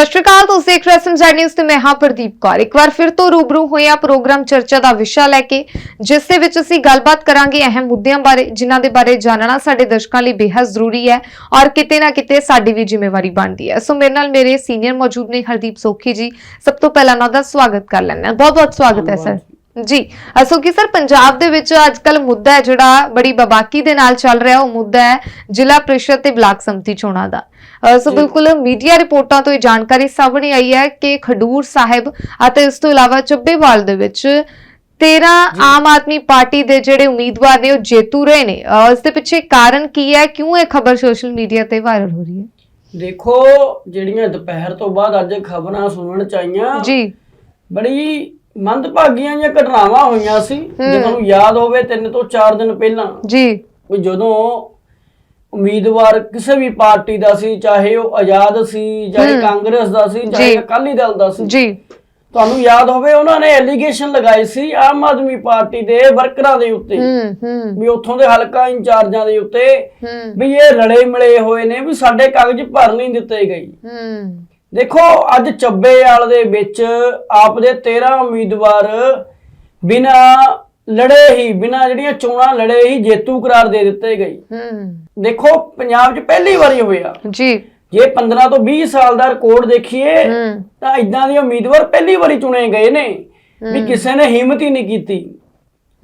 ਸਤਿ ਸ਼੍ਰੀ ਅਕਾਲ ਤੁਸੀਂ ਦੇਖ ਰਹੇ ਹੋ ਸੰਸਾਰ ਨਿਊਜ਼ ਤੇ ਮੈਂ ਹਾਂ ਪ੍ਰਦੀਪ ਕੌਰ। ਇੱਕ ਵਾਰ ਫਿਰ ਤੋਂ ਰੂਬਰੂ ਹੋਏ ਆ ਪ੍ਰੋਗਰਾਮ ਚਰਚਾ ਦਾ ਵਿਸ਼ਾ ਲੈ ਕੇ ਜਿਸ ਦੇ ਵਿੱਚ ਅਸੀਂ ਗੱਲਬਾਤ ਕਰਾਂਗੇ ਅਹਿਮ ਮੁੱਦਿਆਂ ਬਾਰੇ ਜਿਨ੍ਹਾਂ ਦੇ ਬਾਰੇ ਜਾਣਨਾ ਸਾਡੇ ਦਰਸ਼ਕਾਂ ਲਈ ਬੇहद ਜ਼ਰੂਰੀ ਹੈ ਔਰ ਕਿਤੇ ਨਾ ਕਿਤੇ ਸਾਡੀ ਵੀ ਜ਼ਿੰਮੇਵਾਰੀ ਬਣਦੀ ਹੈ। ਸੋ ਮੇਰੇ ਨਾਲ ਮੇਰੇ ਸੀਨੀਅਰ ਮੌਜੂਦ ਨੇ ਹਰਦੀਪ ਸੋਖੀ ਜੀ। ਸਭ ਤੋਂ ਪਹਿਲਾਂ ਉਹਨਾਂ ਦਾ ਸਵਾਗਤ ਕਰ ਲੈਂਦੇ ਹਾਂ। ਬਹੁਤ ਬਹੁਤ ਸਵਾਗਤ ਹੈ ਸਰ ਜੀ ਅਸੋ ਕਿ ਸਰ ਪੰਜਾਬ ਦੇ ਵਿੱਚ ਅੱਜਕੱਲ ਮੁੱਦਾ ਹੈ ਜਿਹੜਾ ਬੜੀ ਬਬਾਕੀ ਦੇ ਨਾਲ ਚੱਲ ਰਿਹਾ ਉਹ ਮੁੱਦਾ ਹੈ ਜ਼ਿਲ੍ਹਾ ਪ੍ਰੀਸ਼ਦ ਤੇ ਬਲਾਕ ਸੰਮਤੀ ਚੋਣਾਂ ਦਾ। ਸੋ। ਬਿਲਕੁਲ ਮੀਡੀਆ ਰਿਪੋਰਟਾਂ ਤੋਂ ਇਹ ਜਾਣਕਾਰੀ ਸਾਹਮਣੇ ਆਈ ਹੈ ਕਿ ਖਡੂਰ ਸਾਹਿਬ ਅਤੇ ਇਸ ਤੋਂ ਇਲਾਵਾ ਚੱਬੇਵਾਲ ਦੇ ਵਿੱਚ 13 ਆਮ ਆਦਮੀ ਪਾਰਟੀ ਦੇ ਜਿਹੜੇ ਉਮੀਦਵਾਰ ਨੇ ਉਹ ਜੇਤੂ ਰਹੇ ਨੇ। ਇਸ ਦੇ ਪਿੱਛੇ ਕਾਰਨ ਕੀ ਹੈ? ਕਿਉਂ ਇਹ ਖਬਰ ਸੋਸ਼ਲ ਮੀਡੀਆ ਤੇ ਵਾਇਰਲ ਹੋ ਰਹੀ ਹੈ? ਦੇਖੋ ਜਿਹੜੀਆਂ ਦੁਪਹਿਰ ਤੋਂ ਬਾਅਦ ਅੱਜ ਖਬਰਾਂ ਸੁਣਨ ਚ ਆਈਆਂ ਜੀ। ਬੜੀ ਮੰਦਭਾਗੀਆਂ ਜਿਹੀਆਂ ਘਟਨਾਵਾਂ ਹੋਈਆਂ ਸੀ। ਜੇ ਤੁਹਾਨੂੰ ਯਾਦ ਹੋਵੇ ਤਿੰਨ ਤੋਂ ਚਾਰ ਦਿਨ ਪਹਿਲਾਂ ਜੀ। ਵੀ ਜਦੋਂ ਉਮੀਦਵਾਰ ਕਿਸੇ ਵੀ ਪਾਰਟੀ ਦਾ ਸੀ ਚਾਹੇ ਉਹ ਆਜ਼ਾਦ ਸੀ ਚਾਹੇ। ਕਾਂਗਰਸ ਦਾ ਸੀ ਜੀ। ਚਾਹੇ ਅਕਾਲੀ ਦਲ ਦਾ ਸੀ। ਜੀ। ਤੁਹਾਨੂੰ ਯਾਦ ਹੋਵੇ ਉਹਨਾਂ ਨੇ ਐਲੀਗੇਸ਼ਨ ਲਗਾਏ ਸੀ ਆਮ ਆਦਮੀ ਪਾਰਟੀ ਦੇ ਵਰਕਰਾਂ ਦੇ ਉੱਤੇ। ਵੀ ਉੱਥੋਂ ਦੇ ਹਲਕਾ ਇੰਚਾਰਜਾਂ ਦੇ ਉੱਤੇ ਵੀ ਇਹ ਰਲੇ ਮਿਲੇ ਹੋਏ ਨੇ ਵੀ ਸਾਡੇ ਕਾਗਜ਼ ਭਰ ਨਹੀਂ ਦਿੱਤੇ ਗਏ। ਹੂੰ। ਦੇਖੋ ਅੱਜ ਚੱਬੇਵਾਲ ਦੇ ਵਿੱਚ ਆਪ ਦੇ 13 ਉਮੀਦਵਾਰ ਬਿਨਾ ਲੜੇ ਹੀ ਬਿਨਾ ਜਿਹੜੀਆਂ ਚੋਣਾਂ ਲੜੇ ਹੀ ਜੇਤੂ ਕਰਾਰ ਦੇ ਦਿੱਤੇ ਗਏ। ਹੂੰ। ਦੇਖੋ ਪੰਜਾਬ 'ਚ ਪਹਿਲੀ ਵਾਰੀ ਹੋਇਆ। ਜੀ। ਜੇ 15 ਤੋਂ 20 ਸਾਲ ਦਾ ਰਿਕਾਰਡ ਦੇਖੀਏ ਤਾਂ ਇਦਾਂ ਦੇ ਉਮੀਦਵਾਰ ਪਹਿਲੀ ਵਾਰੀ ਚੁਣੇ ਗਏ ਨੇ ਵੀ ਕਿਸੇ ਨੇ ਹਿੰਮਤ ਹੀ ਨਹੀਂ ਕੀਤੀ।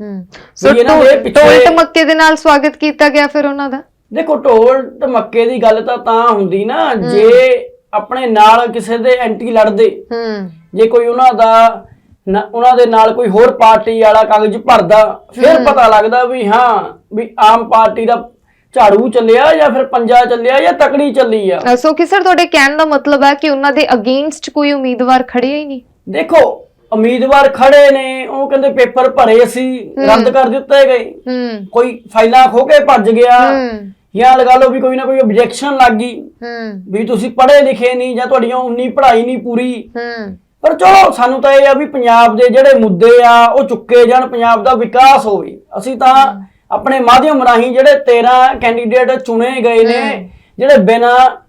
ਹੂੰ। ਸੋ ਟੋਲ ਟਮੱਕੇ ਦੇ ਨਾਲ ਸਵਾਗਤ ਕੀਤਾ ਗਿਆ ਫਿਰ ਉਹਨਾਂ ਦਾ? ਦੇਖੋ ਢੋਲ ਧਮੱਕੇ ਦੀ ਗੱਲ ਤਾਂ ਤਾਂ ਹੁੰਦੀ ਨਾ ਜੇ ਆਪਣੇ ਨਾਲ ਕਿਸੇ ਦੇ ਐਂਟੀ ਲੜਦੇ। ਹੂੰ। ਜੇ ਕੋਈ ਉਹਨਾਂ ਦਾ ਨਾ- ਉਹਨਾਂ ਦੇ ਨਾਲ ਕੋਈ ਹੋਰ ਪਾਰਟੀ ਵਾਲਾ ਕਾਗਜ਼ ਭਰਦਾ ਫਿਰ ਪਤਾ ਲੱਗਦਾ ਵੀ ਹਾਂ ਵੀ ਆਮ ਪਾਰਟੀ ਦਾ ਝਾੜੂ ਚੱਲਿਆ ਜਾਂ ਫਿਰ ਪੰਜਾ ਚੱਲਿਆ ਜਾਂ ਤਕੜੀ ਚੱਲੀ ਆ। ਸੋ ਕਿ ਸਰ ਤੁਹਾਡੇ ਕਹਿਣ ਦਾ ਮਤਲਬ ਹੈ ਕਿ ਉਹਨਾਂ ਦੇ ਅਗੇਂਸਟ ਕੋਈ ਉਮੀਦਵਾਰ ਖੜਿਆ ਹੀ ਨਹੀਂ? ਦੇਖੋ ਉਮੀਦਵਾਰ ਖੜੇ ਨੇ ਉਹ ਕਹਿੰਦੇ ਪੇਪਰ ਭਰੇ ਸੀ ਰੱਦ ਕਰ ਦਿੱਤੇ ਗਏ। ਹੂੰ। ਕੋਈ ਫਾਈਲਾਂ ਖੋ ਕੇ ਭੱਜ ਗਿਆ। ਹੂੰ। ਜਾਂ ਲਗਾ ਲਓ ਵੀ ਕੋਈ ਨਾ ਕੋਈ ਆਬਜੈਕਸ਼ਨ ਲੱਗ ਗਈ। ਹੂੰ। ਵੀ ਤੁਸੀਂ ਪੜ੍ਹੇ ਲਿਖੇ ਨਹੀਂ ਜਾਂ ਤੁਹਾਡੀਆਂ ਉਨੀ ਪੜ੍ਹਾਈ ਨਹੀਂ ਪੂਰੀ। ਹੂੰ। ਪਰ ਚਲੋ ਸਾਨੂੰ ਤਾਂ ਇਹ ਆ ਵੀ ਪੰਜਾਬ ਦੇ ਜਿਹੜੇ ਮੁੱਦੇ ਆ ਉਹ ਚੁੱਕੇ ਜਾਣ ਪੰਜਾਬ ਦਾ ਵਿਕਾਸ ਹੋਵੇ। ਅਸੀਂ ਤਾਂ ਆਪਣੇ ਮਾਧਿਅਮ ਰਾਹੀਂ ਜਿਹੜੇ 13 ਕੈਂਡੀਡੇਟ ਚੁਣੇ ਗਏ ਨੇ ਜਿਹੜੇ ਬਿਨਾਂ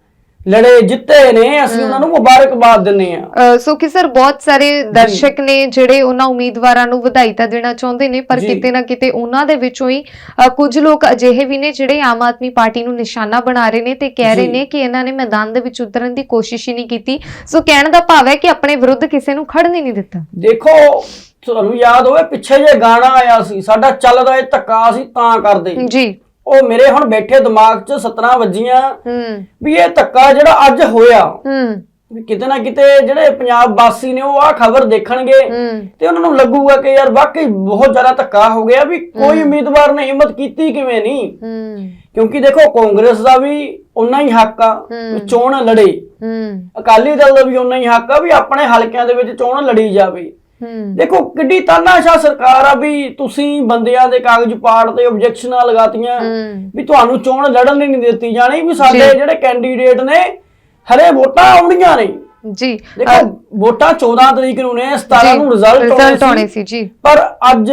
ਲੜੇ ਜਿੱਤੇ ਨੇ ਅਸੀਂ ਉਹਨਾਂ ਨੂੰ ਮੁਬਾਰਕਬਾਦ ਦਿੰਨੇ ਆ ਸੋ ਕਿ ਸਰ ਬਹੁਤ ਸਾਰੇ ਦਰਸ਼ਕ ਨੇ ਜਿਹੜੇ ਉਹਨਾਂ ਉਮੀਦਵਾਰਾਂ ਨੂੰ ਵਧਾਈ ਤਾਂ ਦੇਣਾ ਚਾਹੁੰਦੇ ਨੇ ਪਰ ਜੀ। ਕਿਤੇ ਨਾ ਕਿਤੇ ਉਹਨਾਂ ਦੇ ਵਿੱਚੋਂ ਹੀ ਅ, ਕੁਝ ਲੋਕ ਅਜਿਹੇ ਵੀ ਨੇ ਜਿਹੜੇ ਆਮ ਆਦਮੀ ਪਾਰਟੀ ਨੂੰ ਨਿਸ਼ਾਨਾ ਬਣਾ ਰਹੇ ਨੇ ਤੇ ਕਹਿ ਰਹੇ ਜੀ। ਨੇ ਕਿ ਇਹਨਾਂ ਨੇ ਮੈਦਾਨ ਦੇ ਵਿੱਚ ਉਤਰਨ ਦੀ ਕੋਸ਼ਿਸ਼ ਹੀ ਨਹੀਂ ਕੀਤੀ। ਸੋ ਕਹਿਣ ਦਾ ਭਾਵ ਹੈ ਕਿ ਆਪਣੇ ਵਿਰੁੱਧ ਕਿਸੇ ਨੂੰ ਖੜਨ ਹੀ ਨਹੀਂ ਦਿੱਤਾ। ਦੇਖੋ ਤੁਹਾਨੂੰ ਯਾਦ ਹੋਵੇ ਪਿੱਛੇ ਜੇ ਗਾਣਾ ਆਇਆ ਸੀ ਸਾਡਾ ਚੱਲਦਾ ਇਹ ਧੱਕਾ ਸੀ ਤਾਂ ਕਰਦੇ। ਜੀ। ਉਹ ਮੇਰੇ ਹੁਣ ਬੈਠੇ ਦਿਮਾਗ 'ਚ 17 ਵੱਜੀਆਂ ਹੂੰ। ਵੀ ਇਹ ਧੱਕਾ ਜਿਹੜਾ ਅੱਜ ਹੋਇਆ ਹੂੰ। ਵੀ ਕਿਤੇ ਨਾ ਕਿਤੇ ਜਿਹੜੇ ਪੰਜਾਬ ਵਾਸੀ ਨੇ ਉਹ ਆ ਖਬਰ ਦੇਖਣਗੇ ਹੂੰ। ਤੇ ਉਹਨਾਂ ਨੂੰ ਲੱਗੂਗਾ ਕਿ ਯਾਰ ਵਾਕਈ ਬਹੁਤ ਜ਼ਿਆਦਾ ਧੱਕਾ ਹੋ ਗਿਆ ਵੀ ਕੋਈ ਉਮੀਦਵਾਰ ਨੇ ਹਿੰਮਤ ਕੀਤੀ ਕਿਵੇਂ ਨਹੀਂ? ਹੂੰ। ਕਿਉਂਕਿ ਦੇਖੋ ਕਾਂਗਰਸ ਦਾ ਵੀ ਉਨਾ ਹੀ ਹੱਕ ਆ ਵੀ ਚੋਣ ਲੜੇ। ਹੂੰ। ਅਕਾਲੀ ਦਲ ਦਾ ਵੀ ਉਨਾ ਹੀ ਹੱਕ ਆ ਵੀ ਆਪਣੇ ਹਲਕਿਆਂ ਦੇ ਵਿੱਚ ਚੋਣ ਲੜੀ ਜਾਵੇ। ਦੇਖੋ ਕਿੱਡੀ ਤਾਨਾਸ਼ਾਹ ਸਰਕਾਰ ਆ ਵੀ ਤੁਸੀਂ ਬੰਦਿਆਂ ਦੇ ਕਾਗਜ਼ ਪਾੜ ਤੇ ਆਬਜੈਕਸ਼ਨਾਂ ਲਗਾਤੀਆਂ ਵੀ ਤੁਹਾਨੂੰ ਚੋਣ ਲੜਨ ਨਹੀਂ ਦਿੱਤੀ ਜਾਣੀ ਵੀ ਸਾਡੇ ਜਿਹੜੇ ਕੈਂਡੀਡੇਟ ਨੇ ਹਰੇ ਵੋਟਾਂ ਆਉਣੀਆਂ ਨੇ। ਜੀ ਦੇਖੋ ਵੋਟਾਂ 14 ਤਰੀਕ ਨੂੰ ਨੇ 17 ਨੂੰ ਰਿਜ਼ਲਟ ਆਉਣੇ ਸੀ। ਜੀ। ਪਰ ਅੱਜ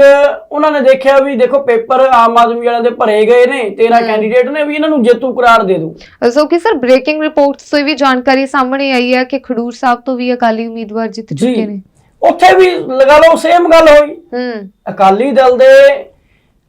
ਉਹਨਾਂ ਨੇ ਦੇਖਿਆ ਵੀ ਦੇਖੋ ਪੇਪਰ ਆਮ ਆਦਮੀ ਵਾਲਿਆਂ ਦੇ ਭਰੇ ਗਏ ਨੇ 13 ਕੈਂਡੀਡੇਟ ਨੇ ਵੀ ਇਹਨਾਂ ਨੂੰ ਜੇਤੂ ਕਰਾਰ ਦੇ ਦਿਓ। ਸੋ ਕਿ ਸਰ ਬ੍ਰੇਕਿੰਗ ਰਿਪੋਰਟਸ ਤੋਂ ਵੀ ਜਾਣਕਾਰੀ ਸਾਹਮਣੇ ਆਈ ਹੈ ਕਿ ਖਡੂਰ ਸਾਹਿਬ ਤੋਂ ਵੀ ਅਕਾਲੀ ਉਮੀਦਵਾਰ ਜਿੱਤ ਚੁੱਕੇ ਨੇ। ਉੱਥੇ ਵੀ ਲਗਾ ਲਓ ਸੇਮ ਗੱਲ ਹੋਈ। ਹੂੰ। ਅਕਾਲੀ ਦਲ ਦੇ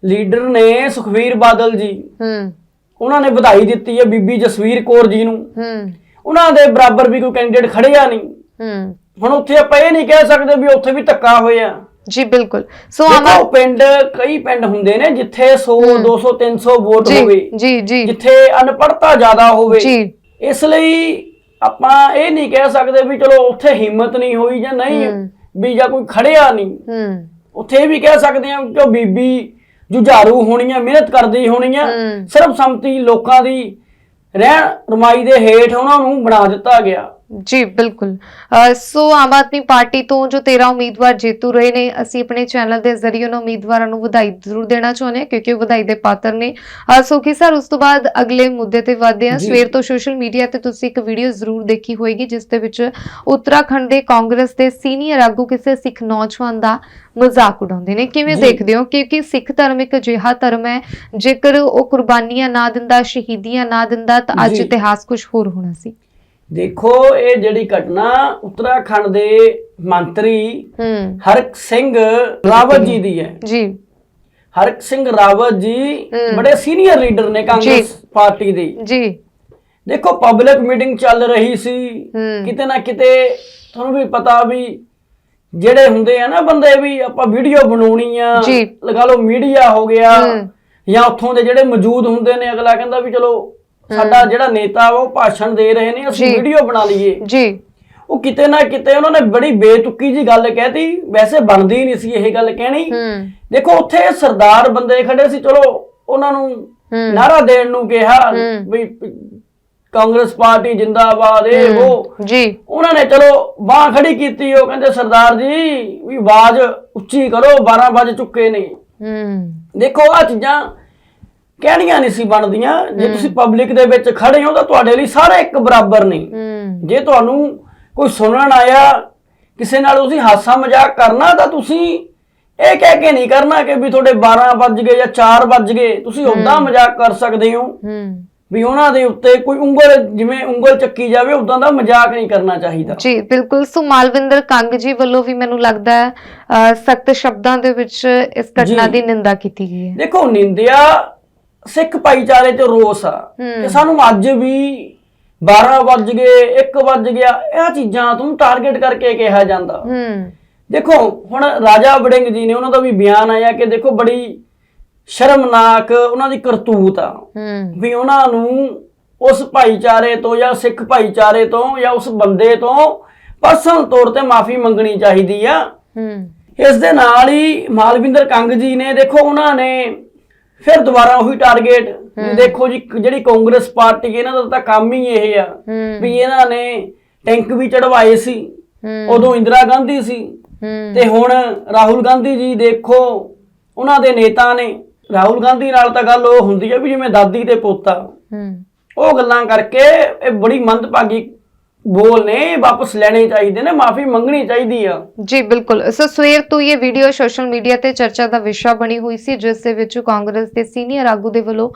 ਲੀਡਰ ਨੇ ਸੁਖਵੀਰ ਬਾਦਲ ਜੀ ਹੂੰ। ਉਹਨਾਂ ਨੇ ਵਧਾਈ ਦਿੱਤੀ ਹੈ ਬੀਬੀ ਜਸਵੀਰ ਕੌਰ ਜੀ ਨੂੰ। ਹੂੰ। ਉਹਨਾਂ ਦੇ ਬਰਾਬਰ ਵੀ ਕੋਈ ਕੈਂਡੀਡੇਟ ਖੜਿਆ ਨਹੀਂ। ਹੂੰ। ਹੁਣ ਉੱਥੇ ਆਪਾਂ ਇਹ ਨਹੀਂ ਕਹਿ ਸਕਦੇ ਵੀ ਉੱਥੇ ਵੀ ਧੱਕਾ ਹੋਇਆ। ਜੀ ਬਿਲਕੁਲ। ਸੋ ਆਮ ਪਿੰਡ ਕਈ ਪਿੰਡ ਹੁੰਦੇ ਨੇ ਜਿੱਥੇ 100 200 300 ਵੋਟ ਹੋਵੇ ਜੀ ਜੀ। ਜਿੱਥੇ ਅਨਪੜਤਾ ਜ਼ਿਆਦਾ ਹੋਵੇ। ਜੀ। ਇਸ ਲਈ ਆਪਾਂ ਇਹ ਨਹੀਂ ਕਹਿ ਸਕਦੇ ਵੀ ਚਲੋ ਉੱਥੇ ਹਿੰਮਤ ਨਹੀਂ ਹੋਈ ਜਾਂ ਨਹੀਂ। ਵੀ ਜਾਂ ਕੋਈ ਖੜਿਆ ਨਹੀਂ। ਹੂੰ। ਉੱਥੇ ਇਹ ਵੀ ਕਹਿ ਸਕਦੇ ਹਾਂ ਕਿ ਉਹ ਬੀਬੀ ਜੁਝਾਰੂ ਹੋਣੀਆਂ ਮਿਹਨਤ ਕਰਦੀ ਹੋਣੀਆਂ ਹੂੰ। ਸਰਬਸੰਮਤੀ ਲੋਕਾਂ ਦੀ ਰਹਿਣ ਰਮਾਈ ਦੇ ਹੇਠ ਉਹਨਾਂ ਨੂੰ ਬਣਾ ਦਿੱਤਾ ਗਿਆ। ਜੀ ਬਿਲਕੁਲ ਸੋ ਆਮ ਆਦਮੀ ਪਾਰਟੀ ਤੋਂ ਜੋ 13 ਉਮੀਦਵਾਰ ਜੇਤੂ ਰਹੇ ਨੇ ਅਸੀਂ ਆਪਣੇ ਚੈਨਲ ਦੇ ਜ਼ਰੀਏ ਉਹਨਾਂ ਉਮੀਦਵਾਰਾਂ ਨੂੰ ਵਧਾਈ ਜ਼ਰੂਰ ਦੇਣਾ ਚਾਹੁੰਦੇ ਹਾਂ ਕਿਉਂਕਿ ਉਹ ਵਧਾਈ ਦੇ ਪਾਤਰ ਨੇ ਸੋ ਕਿ ਸਰ ਉਸ ਤੋਂ ਬਾਅਦ ਅਗਲੇ ਮੁੱਦੇ ਤੇ ਵਧਦੇ ਹਾਂ। ਸਵੇਰ ਤੋਂ ਸੋਸ਼ਲ ਮੀਡੀਆ ਤੇ ਤੁਸੀਂ ਇੱਕ ਵੀਡੀਓ ਜ਼ਰੂਰ ਦੇਖੀ ਹੋਏਗੀ ਜਿਸ ਦੇ ਵਿੱਚ ਉੱਤਰਾਖੰਡ ਦੇ ਕਾਂਗਰਸ ਦੇ ਸੀਨੀਅਰ ਆਗੂ ਕਿਸੇ ਸਿੱਖ ਨੌਜਵਾਨ ਦਾ ਮਜ਼ਾਕ ਉਡਾਉਂਦੇ ਨੇ ਕਿਵੇਂ। ਦੇਖਦੇ ਹੋ ਕਿਉਂਕਿ ਸਿੱਖ ਧਰਮ ਇੱਕ ਅਜਿਹਾ ਧਰਮ ਹੈ ਜੇਕਰ ਉਹ ਕੁਰਬਾਨੀਆਂ ਨਾ ਦਿੰਦਾ ਸ਼ਹੀਦੀਆਂ ਨਾ ਦਿੰਦਾ ਤਾਂ ਅੱਜ। ਇਤਿਹਾਸ ਕੁਝ ਹੋਰ ਹੋਣਾ ਸੀ ਦੇਖੋ ਇਹ ਜਿਹੜੀ ਘਟਨਾ ਉੱਤਰਾਖੰਡ ਦੇ ਮੰਤਰੀ ਹੂੰ ਹਰਕ ਸਿੰਘ ਰਾਵਤ ਜੀ ਦੀ ਹੈ ਜੀ ਹਰਕ ਸਿੰਘ ਰਾਵਤ ਜੀ। ਬੜੇ ਸੀਨੀਅਰ ਲੀਡਰ ਨੇ ਕਾਂਗਰਸ ਪਾਰਟੀ ਦੇ ਜੀ ਦੇਖੋ ਪਬਲਿਕ ਮੀਟਿੰਗ ਚੱਲ ਰਹੀ ਸੀ। ਕਿਤੇ ਨਾ ਕਿਤੇ ਤੁਹਾਨੂੰ ਵੀ ਪਤਾ ਵੀ ਜਿਹੜੇ ਹੁੰਦੇ ਆ ਨਾ ਬੰਦੇ ਵੀ ਆਪਾਂ ਵੀਡੀਓ ਬਣਾਉਣੀ ਆ। ਲਗਾ ਲਓ ਮੀਡੀਆ ਹੋ ਗਿਆ। ਜਾਂ ਉੱਥੋਂ ਦੇ ਜਿਹੜੇ ਮੌਜੂਦ ਹੁੰਦੇ ਨੇ ਅਗਲਾ ਕਹਿੰਦਾ ਵੀ ਚਲੋ ਸਾਡਾ ਜਿਹੜਾ ਨੇਤਾ ਉਹ ਭਾਸ਼ਣ ਦੇ ਰਹੇ ਨੇ ਅਸੀਂ। ਵੀਡੀਓ ਬਣਾ ਲਈਏ। ਜੀ। ਉਹ ਕਿਤੇ ਨਾ ਕਿਤੇ ਉਹਨਾਂ ਨੇ ਬੜੀ ਬੇਤੁਕੀ ਜੀ ਗੱਲ ਕਹਿਤੀ ਵੈਸੇ ਬਣਦੀ ਨਹੀਂ ਸੀ ਇਹ ਗੱਲ ਕਹਿਣੀ। ਦੇਖੋ ਉੱਥੇ ਸਰਦਾਰ ਬੰਦੇ ਖੜੇ ਸੀ ਚਲੋ ਉਹਨਾਂ ਨੂੰ। ਨਾਰਾ ਦੇਣ ਨੂੰ ਕਿਹਾ। ਵੀ ਕਾਂਗਰਸ ਪਾਰਟੀ ਜਿੰਦਾਬਾਦ ਇਹ ਉਹ। ਜੀ। ਉਹਨਾਂ ਨੇ ਚਲੋ ਬਾਹ ਖੜੀ ਕੀਤੀ ਉਹ ਕਹਿੰਦੇ ਸਰਦਾਰ ਜੀ ਵੀ ਆਵਾਜ਼ ਉੱਚੀ ਕਰੋ 12 ਵਜ ਚੁੱਕੇ ਨੇ। ਹੂੰ ਦੇਖੋ ਆ ਚੀਜ਼ਾਂ ਕਹਿਣੀਆਂ ਨਹੀਂ ਸੀ ਬਣਦੀਆਂ? ਜੇ ਤੁਸੀਂ ਪਬਲਿਕ ਦੇ ਵਿੱਚ ਖੜੇ ਹੋ ਤਾਂ ਤੁਹਾਡੇ ਲਈ ਸਾਰੇ ਇੱਕ ਬਰਾਬਰ ਨੇ ਜੇ ਤੁਹਾਨੂੰ ਕੋਈ ਸੁਣਨ ਆਇਆ ਕਿਸੇ ਨਾਲ ਤੁਸੀਂ ਹਾਸਾ ਮਜ਼ਾਕ ਕਰਨਾ ਤਾਂ ਤੁਸੀਂ ਇਹ ਕਹਿ ਕੇ ਨਹੀਂ ਕਰਨਾ ਕਿ ਵੀ ਤੁਹਾਡੇ 12 ਵੱਜ ਗਏ ਜਾਂ 4 ਵੱਜ ਗਏ। ਤੁਸੀਂ ਉਦਾਂ ਮਜ਼ਾਕ ਕਰ ਸਕਦੇ ਹੋ। ਵੀ ਉਹਨਾਂ ਦੇ ਉੱਤੇ ਕੋਈ ਉਂਗਲ ਜਿਵੇਂ ਉਂਗਲ ਚੱਕੀ ਜਾਵੇ ਉਦਾਂ ਦਾ ਮਜ਼ਾਕ ਨਹੀਂ ਕਰਨਾ ਚਾਹੀਦਾ। ਜੀ ਬਿਲਕੁਲ। ਸੋ ਮਾਲਵਿੰਦਰ ਕੰਗ ਜੀ ਵੱਲੋਂ ਵੀ ਮੈਨੂੰ ਲੱਗਦਾ ਹੈ ਸਖਤ ਸ਼ਬਦਾਂ ਦੇ ਵਿੱਚ ਇਸ ਘਟਨਾ। ਦੀ ਨਿੰਦਾ ਕੀਤੀ ਗਈ ਹੈ। ਦੇਖੋ ਨਿੰਦਿਆ ਸਿੱਖ ਭਾਈਚਾਰੇ ਤੇ ਰੋਸ ਆ। ਕਿ ਸਾਨੂੰ ਅੱਜ ਵੀ 12 ਵੱਜ ਗਏ 1 ਵੱਜ ਗਿਆ ਇਹ ਚੀਜ਼ਾਂ ਤੁਹਾਨੂੰ ਟਾਰਗੇਟ ਕਰਕੇ ਕਿਹਾ ਜਾਂਦਾ। ਹੂੰ। ਦੇਖੋ ਹੁਣ ਰਾਜਾ ਵੜਿੰਗ ਜੀ ਨੇ ਉਹਨਾਂ ਦਾ ਵੀ ਬਿਆਨ ਆਇਆ ਕਿ ਦੇਖੋ ਬੜੀ ਸ਼ਰਮਨਾਕ ਉਹਨਾਂ ਦੀ ਕਰਤੂਤ ਆ। ਹੂੰ। ਵੀ ਉਹਨਾਂ ਨੂੰ ਉਸ ਭਾਈਚਾਰੇ ਤੋਂ ਜਾਂ ਸਿੱਖ ਭਾਈਚਾਰੇ ਤੋਂ ਜਾਂ ਉਸ ਬੰਦੇ ਤੋਂ ਪਰਸਨਲ ਤੌਰ ਤੇ ਮਾਫੀ ਮੰਗਣੀ ਚਾਹੀਦੀ ਆ। ਹੂੰ। ਇਸ ਦੇ ਨਾਲ ਹੀ ਮਾਲਵਿੰਦਰ ਕੰਗ ਜੀ ਨੇ ਦੇਖੋ ਉਹਨਾਂ ਨੇ ਫਿਰ ਦੁਬਾਰਾ ਉਹੀ ਟਾਰਗੇਟ ਦੇਖੋ ਜੀ ਜਿਹੜੀ ਕਾਂਗਰਸ ਪਾਰਟੀ ਇਹਨਾਂ ਦਾ ਤਾਂ ਕੰਮ ਹੀ ਇਹ ਆ ਵੀ ਇਹਨਾਂ ਨੇ ਟੈਂਕ ਵੀ ਚੜਵਾਏ ਸੀ ਉਦੋਂ ਇੰਦਰਾ ਗਾਂਧੀ ਸੀ। ਤੇ ਹੁਣ ਰਾਹੁਲ ਗਾਂਧੀ ਜੀ ਦੇਖੋ ਉਹਨਾਂ ਦੇ ਨੇਤਾ ਨੇ। ਰਾਹੁਲ ਗਾਂਧੀ ਨਾਲ ਤਾਂ ਗੱਲ ਉਹ ਹੁੰਦੀ ਹੈ ਵੀ ਜਿਵੇਂ ਦਾਦੀ ਤੇ ਪੋਤਾ। ਉਹ ਗੱਲਾਂ ਕਰਕੇ ਇਹ ਬੜੀ ਮੰਦਭਾਗੀ ਬੋਲ ਨੇ ਵਾਪਸ ਲੈਣੇ ਚਾਹੀਦੇ ਨੇ ਮਾਫੀ ਮੰਗਣੀ ਚਾਹੀਦੀ ਆ। ਜੀ ਬਿਲਕੁਲ। ਸੋ ਸਵੇਰ ਤੋਂ ਇਹ ਵੀਡੀਓ ਸੋਸ਼ਲ ਮੀਡੀਆ ਤੇ ਚਰਚਾ ਦਾ ਵਿਸ਼ਾ ਬਣੀ ਹੋਈ ਸੀ ਜਿਸ ਦੇ ਵਿੱਚ ਕਾਂਗਰਸ ਦੇ ਸੀਨੀਅਰ ਆਗੂ ਦੇ ਵੱਲੋਂ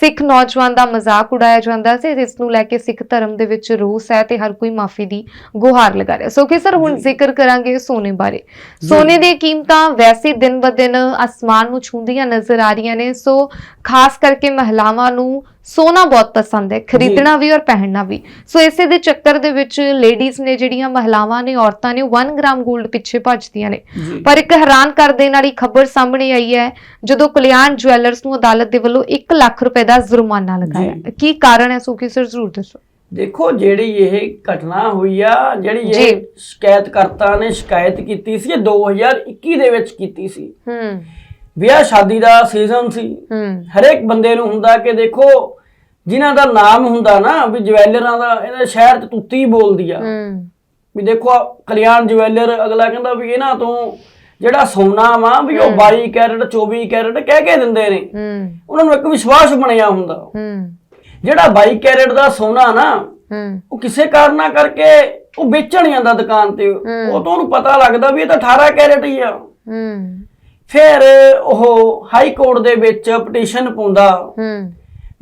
ਸਿੱਖ ਨੌਜਵਾਨ ਦਾ ਮਜ਼ਾਕ ਉਡਾਇਆ ਜਾਂਦਾ ਸੀ ਇਸ ਨੂੰ ਲੈ ਕੇ ਸਿੱਖ ਧਰਮ ਦੇ ਵਿੱਚ ਰੋਸ ਹੈ ਤੇ ਹਰ ਕੋਈ ਮਾਫੀ ਦੀ ਗੁਹਾਰ ਲਗਾ ਰਿਹਾ। ਸੋ ਕਿ ਸਰ ਹੁਣ ਜ਼ਿਕਰ ਕਰਾਂਗੇ ਸੋਨੇ ਬਾਰੇ। ਸੋਨੇ ਦੀਆਂ ਕੀਮਤਾਂ ਵੈਸੇ ਦਿਨ ਬ ਦਿਨ ਅਸਮਾਨ ਨੂੰ ਛੂੰਦੀਆਂ ਨਜ਼ਰ ਆ ਰਹੀਆਂ ਨੇ। ਸੋ ਖਾਸ ਕਰਕੇ ਮਹਿਲਾਵਾਂ ਨੂੰ ਸੋਨਾ ਬਹੁਤ ਪਸੰਦ ਹੈ ਖਰੀਦਣਾ ਵੀ ਔਰ ਪਹਿਨਣਾ ਵੀ। ਸੋ ਇਸੇ ਦੇ ਚੱਕਰ ਦੇ ਵਿੱਚ ਲੇਡੀਜ਼ ਨੇ ਜਿਹੜੀਆਂ ਮਹਿਲਾਵਾਂ ਨੇ ਔਰਤਾਂ ਨੇ 1 ਗ੍ਰਾਮ 골ਡ ਪਿੱਛੇ ਭੱਜਦੀਆਂ ਨੇ। ਪਰ ਇੱਕ ਹੈਰਾਨ ਕਰ ਦੇਣ ਵਾਲੀ ਖਬਰ ਸਾਹਮਣੇ ਆਈ ਹੈ ਜਦੋਂ ਕਲਿਆਣ ਜੁਐਲਰਸ ਨੂੰ ਅਦਾਲਤ ਦੇ ਵੱਲੋਂ 1 ਲੱਖ ਰੁਪਏ ਦਾ ਜੁਰਮਾਨਾ ਲਗਾਇਆ। ਕੀ ਕਾਰਨ ਹੈ ਸੋ ਕੀ ਸਰ ਜ਼ਰੂਰ ਦੱਸੋ। ਦੇਖੋ ਜਿਹੜੀ ਇਹ ਘਟਨਾ ਹੋਈ ਆ ਜਿਹੜੀ। ਇਹ ਸ਼ਿਕਾਇਤਕਰਤਾ ਨੇ ਸ਼ਿਕਾਇਤ ਕੀਤੀ ਸੀ ਇਹ 2021 ਦੇ ਵਿੱਚ ਕੀਤੀ ਸੀ। ਹੂੰ। ਵਿਆਹ ਸ਼ਾਦੀ ਦਾ ਸੀਜ਼ਨ ਸੀ। ਹਰੇਕ ਬੰਦੇ ਨੂੰ ਹੁੰਦਾ ਕਿ ਦੇਖੋ ਜਿਨ੍ਹਾਂ ਦਾ ਨਾਮ ਹੁੰਦਾ ਨਾ ਵੀ ਜਵੈਲਰਾਂ ਦਾ ਇਹਦੇ ਸ਼ਹਿਰ 'ਚ ਤੁੱਤੀ ਬੋਲਦੀ ਆ। ਹੂੰ। ਵੀ ਦੇਖੋ ਕਲਿਆਣ ਜਵੈਲਰ ਅਗਲਾ ਕਹਿੰਦਾ ਵੀ ਇਹਨਾਂ ਤੋਂ ਜਿਹੜਾ ਸੋਨਾ ਵਾ ਵੀ ਉਹ 22 ਕੈਰਟ 24 ਕੈਰਟ ਕਹਿ ਕੇ ਦਿੰਦੇ ਨੇ। ਹੂੰ। ਉਹਨਾਂ ਨੂੰ ਇੱਕ ਵਿਸ਼ਵਾਸ ਬਣਿਆ ਹੁੰਦਾ। ਹੂੰ। ਜਿਹੜਾ 22 ਕੈਰਟ ਦਾ ਸੋਨਾ ਨਾ ਹੂੰ। ਉਹ ਕਿਸੇ ਕਾਰਨਾ ਕਰਕੇ ਉਹ ਵੇਚਣ ਜਾਂਦਾ ਦੁਕਾਨ ਤੇ ਉਹ ਤੋਂ ਉਹਨੂੰ ਪਤਾ ਲੱਗਦਾ ਵੀ ਇਹ ਤਾਂ 18 ਕੈਰਟ ਹੀ ਆ। ਹੂੰ। ਫਿਰ ਉਹ ਹਾਈ ਕੋਰਟ ਦੇ ਵਿੱਚ ਪਟੀਸ਼ਨ ਪਾਉਂਦਾ। ਹੂੰ।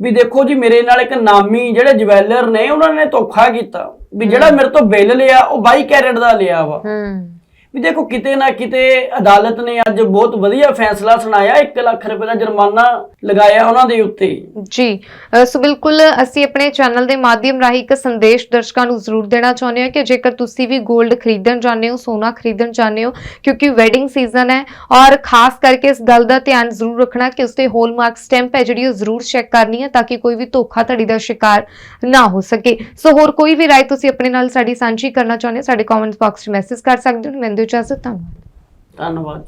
ਵੀ ਦੇਖੋ ਜੀ ਮੇਰੇ ਨਾਲ ਇੱਕ ਨਾਮੀ ਜਿਹੜੇ ਜਵੈਲਰ ਨੇ ਉਹਨਾਂ ਨੇ ਧੋਖਾ ਕੀਤਾ। ਵੀ ਜਿਹੜਾ ਮੇਰੇ ਤੋਂ ਬਿੱਲ ਲਿਆ ਉਹ 22 ਕੈਰਟ ਦਾ ਲਿਆ ਵਾ। ਹੂੰ। ਵੀ ਦੇਖੋ ਕਿਤੇ ਨਾ ਕਿਤੇ ਅਦਾਲਤ ਨੇ ਅੱਜ ਬਹੁਤ ਵਧੀਆ ਫੈਸਲਾ ਸੁਣਾਇਆ 1 ਲੱਖ ਰੁਪਏ ਦਾ ਜੁਰਮਾਨਾ ਲਗਾਇਆ ਉਹਨਾਂ ਦੇ ਉੱਤੇ। ਜੀ ਸੋ ਬਿਲਕੁਲ ਅਸੀਂ ਆਪਣੇ ਚੈਨਲ ਦੇ ਮਾਧਿਅਮ ਰਾਹੀਂ ਇੱਕ ਸੰਦੇਸ਼ ਦਰਸ਼ਕਾਂ ਨੂੰ ਜ਼ਰੂਰ ਦੇਣਾ ਚਾਹੁੰਦੇ ਹਾਂ ਕਿ ਜੇਕਰ ਤੁਸੀਂ ਵੀ 골ਡ ਖਰੀਦਣ ਜਾਂਦੇ ਹੋ, ਸੋਨਾ ਖਰੀਦਣ ਜਾਂਦੇ ਹੋ, ਕਿਉਂਕਿ ਵੈਡਿੰਗ ਸੀਜ਼ਨ ਹੈ ਔਰ ਖਾਸ ਕਰਕੇ ਇਸ ਗੱਲ ਦਾ ਧਿਆਨ ਜ਼ਰੂਰ ਰੱਖਣਾ ਕਿ ਉਸਤੇ ਹੋਲਮਾਰਕ ਸਟੈਂਪ ਹੈ ਜਿਹੜੀ ਉਹ ਜ਼ਰੂਰ ਚੈੱਕ ਕਰਨੀ ਹੈ ਤਾਂ ਕਿ ਕੋਈ ਵੀ ਧੋਖਾਧੜੀ ਦਾ ਸ਼ਿਕਾਰ ਨਾ ਹੋ ਸਕੇ। ਸੋ ਹੋਰ ਕੋਈ ਵੀ ਰਾਏ ਤੁਸੀਂ ਆਪਣੇ ਨਾਲ ਸਾਡੀ ਸਾਂਝੀ ਕਰਨਾ ਚਾਹੁੰਦੇ ਹੋ, ਸਾਡੇ ਕਮੈਂਟ ਬਾਕਸ 'ਚ ਮੈਸੇਜ ਕਰ ਸਕਦੇ ਹੋ, ਮੈਨੂੰ ਦਿਓ ਇਜਾਜ਼ਤ ਧੰਨਵਾਦ ਧੰਨਵਾਦ।